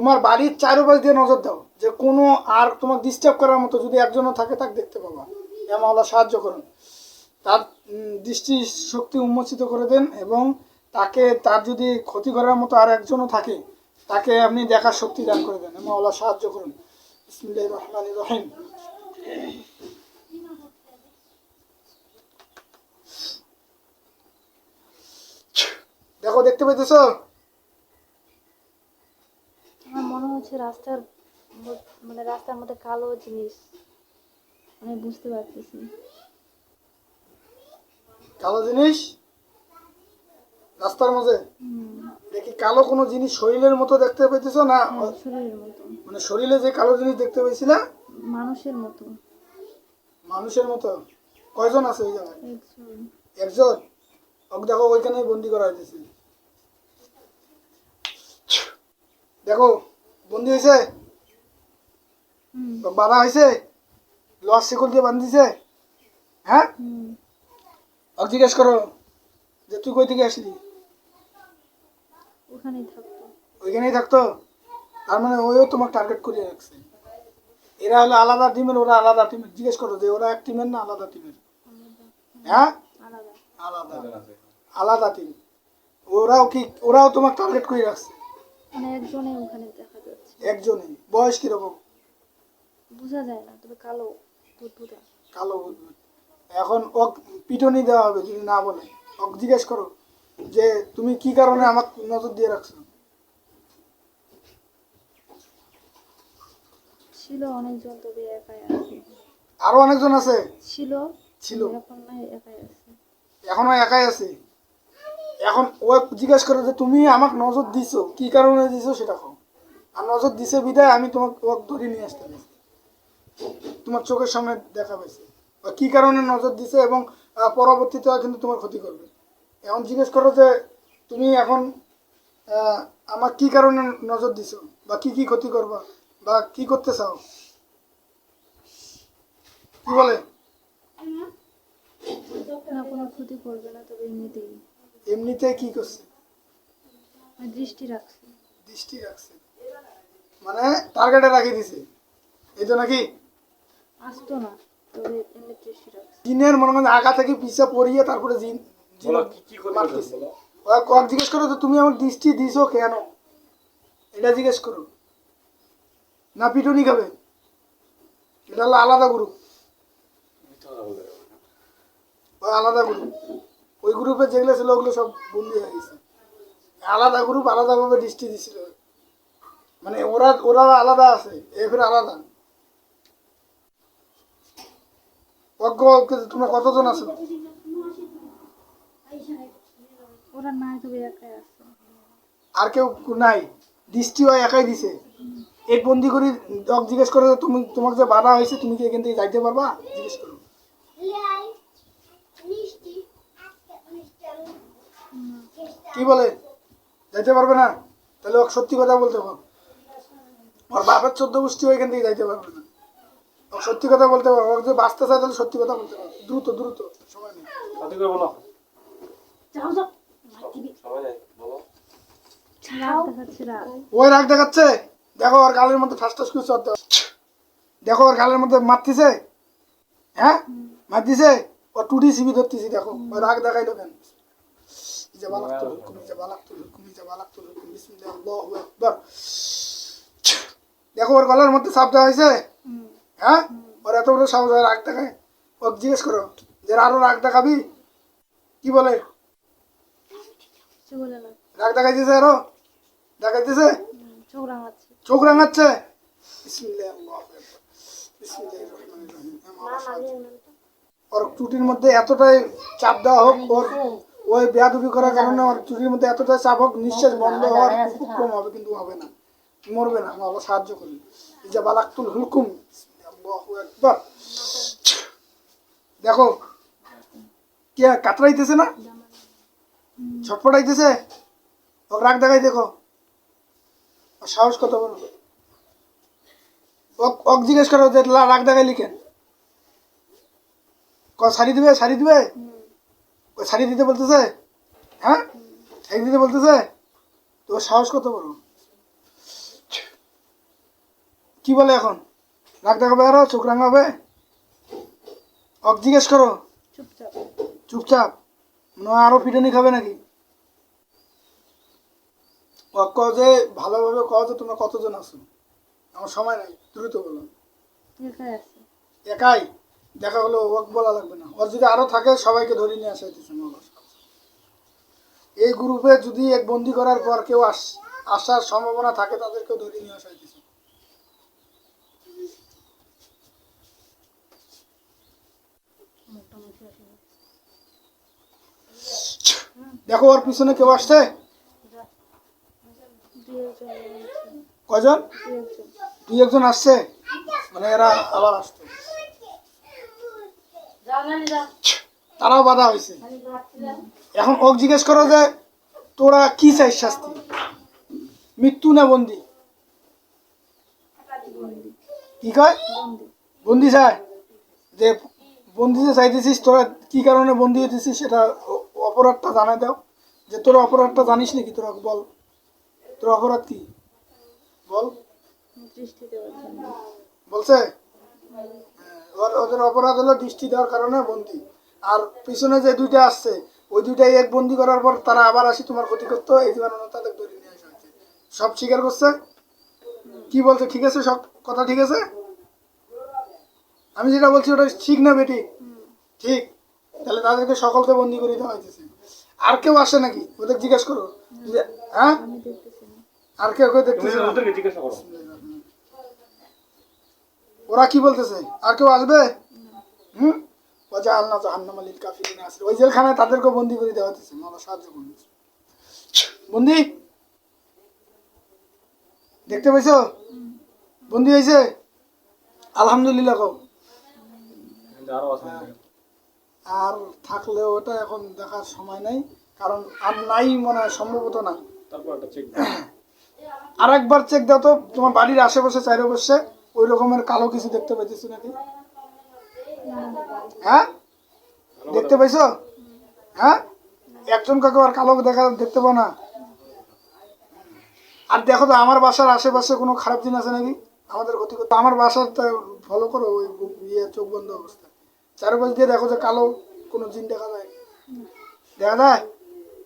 তোমার বাড়ির চারোপাশ দিয়ে নজর দাও, যে কোনো আর তোমার ডিস্টার্ব করার মতো যদি একজনও থাকে, তাকে দেখতে পাবা। এ মাওলা সাহায্য করুন। তার দৃষ্টি শক্তি উন্মোচিত করে দেন এবং তাকে, তার যদি ক্ষতি করার মতো আর একজনও থাকে, তাকে আপনি দেখার শক্তি দান করে দেন। এ মাওলা সাহায্য করুন। রহমান রহিম। দেখো, দেখতে পাইতেছ আমার মনে হচ্ছে রাস্তার মানে রাস্তার মধ্যে কালো জিনিস। আমি বুঝতে পারতেছি। কালো জিনিস? রাস্তার মাঝে হুম, দেখি কালো কোনো জিনিস শরীরের মতো দেখতে পাইতেছ না? শরীরের মতো। মানে শরীরে যে কালো জিনিস দেখতে পাইছিলা? মানুষের মতো। মানুষের মতো? কয়জন আছে ওই জায়গায়? একজন। একজন? ওকে দেখো ওইখানেই বন্দি করা হয়েছে দেখো বন্দি হয়েছে হুম। বাধা হয়েছে লস শিকল দিয়ে বান্ধিছে হ্যাঁ? ওকে জিজ্ঞেস করো যে তুই কই থেকে আসলি? ওখানেই থাকতো। ওইখানেই থাকতো? তার মানে ওইও তোমাকে টার্গেট করে রাখছে। এরা হলো আলাদা টিমের ওরা আলাদা টিমের জিজ্ঞেস করো যে ওরা এক টিমের না আলাদা টিমের হ্যাঁ? আলাদা। আলাদা। টিম ওরাও কি ওরাও তোমাকে টার্গেট করে রাখছে? মানে একজনে ওখানে একজনই। বয়স কীরকম? বোঝা যায় না তবে কালো বুদবুদা। কালো বুদবুদ। এখন ওক পিটনি দেওয়া হবে যদি না বলে। ওক জিজ্ঞেস করো যে তুমি কি কারণে আমার নজর দিয়ে রাখছো? ছিল অনেকজন তবে একাই আছে। আরও অনেকজন আছে? ছিল ছিল। এখন নাই একাই আছে। এখনও একাই আছে? এখন ও জিজ্ঞেস করে যে তুমি আমাকে নজর দিছো কি কারণে দিছো সেটা কও। আর নজর দিছে বিদায় আমি তোমাকে ওক ধরে নিয়ে আসতে তোমার চোখের সামনে দেখা পাইছে। কি কারণে নজর দিছে এবং পরবর্তীতে কিন্তু তোমার ক্ষতি করবে? এখন জিজ্ঞেস করো যে তুমি এখন আমার কি কারণে নজর দিছো? বা কি কি ক্ষতি করবা? বা কি করতে চাও? কি বলে? ক্ষতি করবে না তবে এমনিতেই। এমনিতে কি করছে? দৃষ্টি রাখছে। দৃষ্টি রাখছে। মানে টার্গেটে রাখি দিছে। এই তো নাকি আসতো না। তবে এমনি জিনের মনে আগা থেকে পিছে পড়িয়ে তারপরে জিন কক জিজ্ঞেস করো যে তুমি আমার দৃষ্টি দিছো কেন? এটা জিজ্ঞেস করো। না পিটুনি খাবে। এটা হলো আলাদা গ্রুপ ওই আলাদা গ্রুপ ওই গ্রুপে যেগুলো ছিল ওগুলো সব বন্দি হয়ে গেছে। আলাদা গ্রুপ আলাদাভাবে দৃষ্টি দিছিল। মানে ওরা ওরা আলাদা আছে এফের আলাদা। অজ্ঞ তোমরা কতজন আছো? ওরা নাই তবে একাই আছে। আর কেউ নাই দৃষ্টি হয় একাই দিছে। এক বন্দি করি ডগ জিজ্ঞেস করে তুমি তোমাকে যে বাধা হয়েছে তুমি কি এখান থেকে যাইতে পারবা? জিজ্ঞেস করো। কি বলে? যাইতে পারবে না? তাহলে সত্যি কথা বলতে হবে। ওর বাপের চোদ্দ গোষ্ঠী এখান থেকে যাইতে পারবে না। সত্যি কথা বলতে পারব যদি বাঁচতে চায় তাহলে সত্যি কথা বলতে পারবে দ্রুত দ্রুত সময় নেই। করে বলো। যাও যাও। সবাই যাই বলো। রাগ দেখাচ্ছে রাগ। ওই রাগ দেখাচ্ছে? দেখো ওর গালের মধ্যে ঠাস ঠাস করে চড়তে দেখো ওর গালের মধ্যে মারতিছে? হ্যাঁ? মারতিছে? ও টুটি সিবি ধরতেছি দেখো। ওই রাগ দেখাইলো কেন? হুকুম হুকুম হুকুম বিসমিল্লাহ আল্লাহু আকবার দেখো ওর গলার মধ্যে চাপ দেওয়া হয়েছে? হ্যাঁ? ওর এত বড় সাহস হয় রাগ দেখায়? ও জিজ্ঞেস করো যে আরও রাগ দেখাবি? কি বলে? রাগ দেখাইতেছে আরও? দেখাইতেছে? হুম, চোখ রাঙাচ্ছে? চোখ রাঙাচ্ছে বিসমিল্লাহ আল্লাহু আকবার বিসমিল্লাহির রহমানির রহিম। আমার সাহায্য। ওর টুটির মধ্যে এতটাই চাপ দেওয়া হোক ওর ওই বেয়াদুবি করার কারণে ওর চুটির মধ্যে এতটাই চাপ হোক নিঃশ্বাস বন্ধ হওয়ার কম হবে কিন্তু হবে না। মরবে না আল্লাহ সাহায্য করুন এই যে বালাক্তুল হুলকুম দেখো, কে কাতরাইতেছে না? ছটফটাইতেছে? রাগ দেখাই দেখো। সাহস কত ওক- ওক জিজ্ঞেস করো যে রাগ দেখাই লিখেন ক শাড়ি দিবে শাড়ি দিবে? শাড়ি দিতে বলতেছে? হ্যাঁ? শাড়ি দিতে বলতেছে? তো সাহস কত বড়? কি বলে এখন? রাগ দেখাবে আরও চোখ রাঙাবে? অক জিজ্ঞেস করো। চুপচাপ। চুপচাপ। নয় আরও পিটানি খাবে নাকি? অক কও যে ভালোভাবে কও যে তোমরা কতজন আছো? আমার সময় নাই দ্রুত বলো। একাই দেখা হলো ওয়াক বলা লাগবে না। ওর যদি আরও থাকে সবাইকে ধরে নিয়ে আসা হইতেছে এই গ্রুপে যদি এক বন্দি করার পর কেউ আস আসার সম্ভাবনা থাকে তাদেরকেও ধরে নিয়ে আসা হইতেছে মোটামুটি আছে দেখো ওর পিছনে কেউ আসছে? কজন? দুই একজন আসছে। মানে এরা আবার আসতো তারাও বাধা হয়েছে। এখন ওক জিজ্ঞেস করো যে, তোরা কি চাই শাস্তি? মৃত্যু না বন্দি? কি কয়? বন্দি চায়। যে বন্দি যে চাইতেছিস, তোরা কি কারণে বন্দি হইতেছিস সেটা অপরাধটা জানাই দাও। যে তোর অপরাধটা জানিস নাকি? তোরা বল। তোর অপরাধ কি? বল। বলছে? ওদের অপরাধ হলো দৃষ্টি দেওয়ার কারণে বন্দি। আর পিছনে যে দুইটা আসছে ওই দুইটাই এক বন্দি করার পর তারা আবার আসি তোমার ক্ষতি করতো এই কারণে তাদের ধরে নিয়ে আসা হয়েছে। সব স্বীকার করছে? কি বলছে? ঠিক আছে? সব কথা ঠিক আছে? আমি যেটা বলছি ওটা ঠিক না বেটি ঠিক। তাহলে তাদেরকে সকলকে বন্দি করে দেওয়া হয়েছে আর কেউ আসে নাকি? ওদের জিজ্ঞেস করো। যে, হ্যাঁ? আমি দেখতেছি না। আর কেউ কেউ দেখতেছে না? ওদেরকে জিজ্ঞাসা করো। ওরা কি বলতেছে? আর কেউ আসবে? হুম? ওজা আল্লাহ জাহান্নাম আলিল কাফিরিন আসলে ওই জেলখানায় তাদেরকে বন্দি করে দেওয়া হচ্ছে মালা সাহায্য করুন। বন্দি? দেখতে পাইছো? বন্দি হয়েছে আলহামদুলিল্লাহ কিন্তু আরও আছে। আর থাকলেও ওটা এখন দেখার সময় নাই কারণ আর নাই মনে হয় সম্ভবত না। আর একবার চেক দাও। তো তোমার বাড়ির আশেপাশে চাইরে বসে ওই রকমের কালো কিছু দেখতে পাইতেছো নাকি? হ্যাঁ? দেখতে পাইছো? হ্যাঁ? একজন কাকে আর কালো দেখা দেখতে পাও না? আর দেখো তো আমার বাসার আশেপাশে কোনো খারাপ জিনিস আছে নাকি? আমাদের ক্ষতি করতে আমার বাসার ফলো করো ওই ইয়ে চোখ বন্ধ অবস্থা চারপাশ দিয়ে দেখো যে কালো কোনো জিন দেখা যায়। দেখা যায়?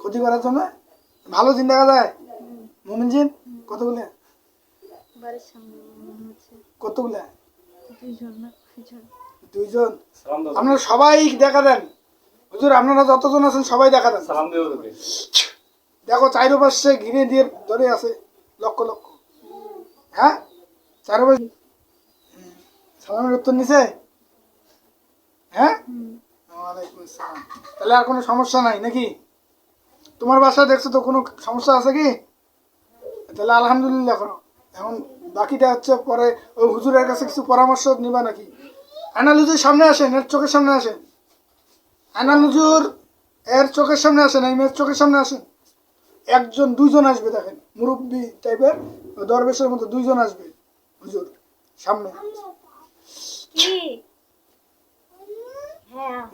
ক্ষতি করার জন্য? ভালো জিন দেখা যায়? মোমিন জিন? কতগুলো? বাড়ির সামনে কতগুলো? দুইজন আপনারা সবাই দেখা দেন। হুজুর আপনারা যতজন আছেন সবাই দেখা দেন। সালাম দিও ওদেরকে। দেখো চারোপাশে ঘিরে দিয়ে ধরে আছে লক্ষ লক্ষ। হ্যাঁ? চারোপাশ। সালামের উত্তর নিছে? হ্যাঁ? ওয়ালাইকুম আসসালাম। তাহলে আর কোনো সমস্যা নাই নাকি? তোমার বাসা দেখছ তো কোনো সমস্যা আছে কি? তাহলে আলহামদুলিল্লাহ করো। এখন বাকিটা হচ্ছে পরে ওই হুজুরের কাছে কিছু পরামর্শ নিবা নাকি? আয়নাল হুজুর সামনে আসেন এর চোখের সামনে আসেন। আয়নাল হুজুর এর চোখের সামনে আসেন এই মেয়ের চোখের সামনে আসেন। একজন দুইজন আসবে দেখেন মুরব্বী টাইপের দরবেশের মতো দুইজন আসবে হুজুর সামনে।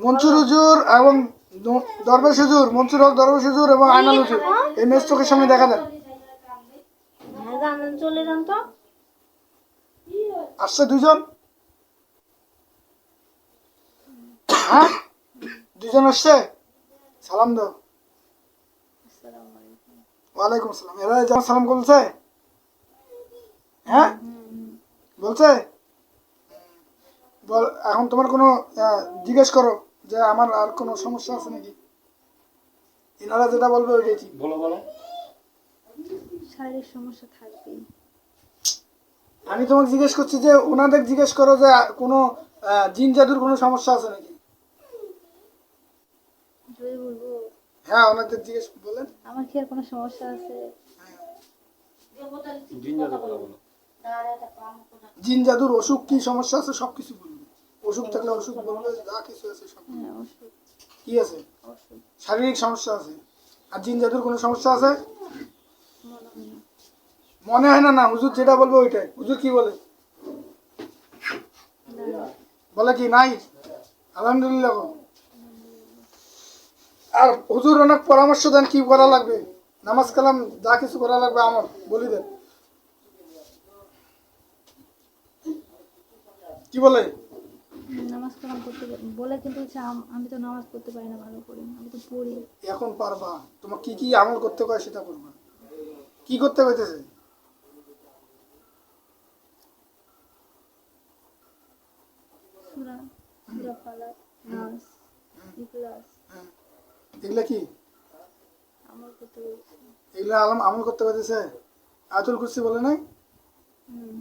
মনসুর হুজুর এবং দরবেশ হুজুর মনসুর হক দরবেশ হুজুর এবং আয়নাল হুজুর। এই চোখের সামনে দেখা দেন চলে যান তো। আসছে দুজন হ্যাঁ? দুজন আসছে? সালাম দাও। ওয়ালাইকুম আসসালাম। এরা সালাম বলছে হ্যাঁ? বলছে? বল এখন তোমার কোনো জিজ্ঞেস করো যে আমার আর কোনো সমস্যা আছে নাকি? এনারা যেটা বলবে ওইটাই ঠিক। বলো বলো। শারীরিক সমস্যা থাকবেই। আমি তোমাকে জিজ্ঞেস করছি যে ওনাদের জিজ্ঞেস করো যে কোনো জিন জাদুর কোনো সমস্যা আছে নাকি? বলব। হ্যাঁ ওনাদের জিজ্ঞেস বলেন। আমার কি আর কোনো সমস্যা আছে? জিন জাদু কথা বলো। জিন জাদুর অসুখ কি সমস্যা আছে? সব কিছু বলবে অসুখ থাকলে অসুখ বলবে যা কিছু আছে সব কি আছে? শারীরিক সমস্যা আছে। আর জিন জাদুর কোনো সমস্যা আছে? মনে হয় না না, হুজুর যেটা বলবে ওইটাই। হুজুর কি বলে? বলে কি, নাই? আলহামদুলিল্লাহ আর হুজুর অনেক পরামর্শ দেন কি করা লাগবে। নামাজ কালাম, যা কিছু করা লাগবে আমার, বলি দেন। কি বলে? নামাজ কালাম করতে বলে কিন্তু আমি তো নামাজ পড়তে পারি না ভালো করে আমি তো পড়ি। এখন পারবা। তোমার কি কি আমল করতে কয় সেটা করবা কি করতে কইতেছে সুরা সুরা ফালাক নাস ইখলাস। হ্যাঁ। এগুলা কি? আমার করতে এগুলা আলম আমল করতে কইতেছে আতুল কুরসি বলে নাই? হুম।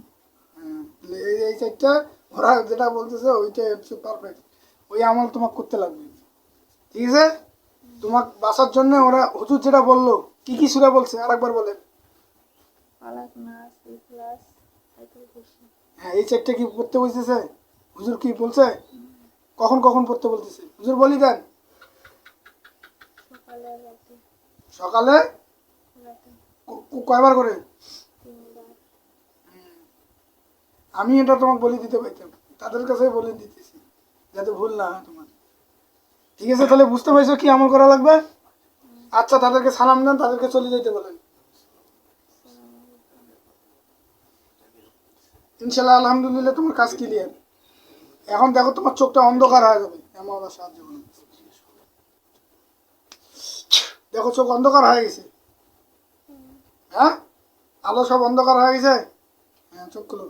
হ্যাঁ, এই এই চারটা ওরা যেটা বলতেছে ওইটা হচ্ছে পারফেক্ট ওই আমল তোমাকে করতে লাগবে। ঠিক আছে? তোমাকে বাঁচার জন্য ওরা হুজুর যেটা বলল কি কি সুরা বলছে? আরেকবার বলেন। হ্যাঁ এই চারটা কি পড়তে বলতেছে? হুজুর কি বলছে? কখন কখন পড়তে বলতেছে? হুজুর বলি দেন। সকালে সকালে? কয়বার করে? আমি এটা তোমাকে বলে দিতে পারতাম। তাদের কাছে বলে দিতেছি, যাতে ভুল না হয় তোমার। ঠিক আছে, তাহলে বুঝতে পারছ কি আমল করা লাগবে? আচ্ছা তাদেরকে সালাম দেন, তাদেরকে চলে যেতে বলেন। ইনশাল্লাহ আলহামদুলিল্লাহ, তোমার কাজ ক্লিয়ার এখন দেখো, তোমার চোখটা অন্ধকার হয়ে যাবে। এমন সাহায্য করুন দেখো, চোখ অন্ধকার হয়ে গেছে। হ্যাঁ? আলো সব অন্ধকার হয়ে গেছে? হ্যাঁ চোখ খুলো।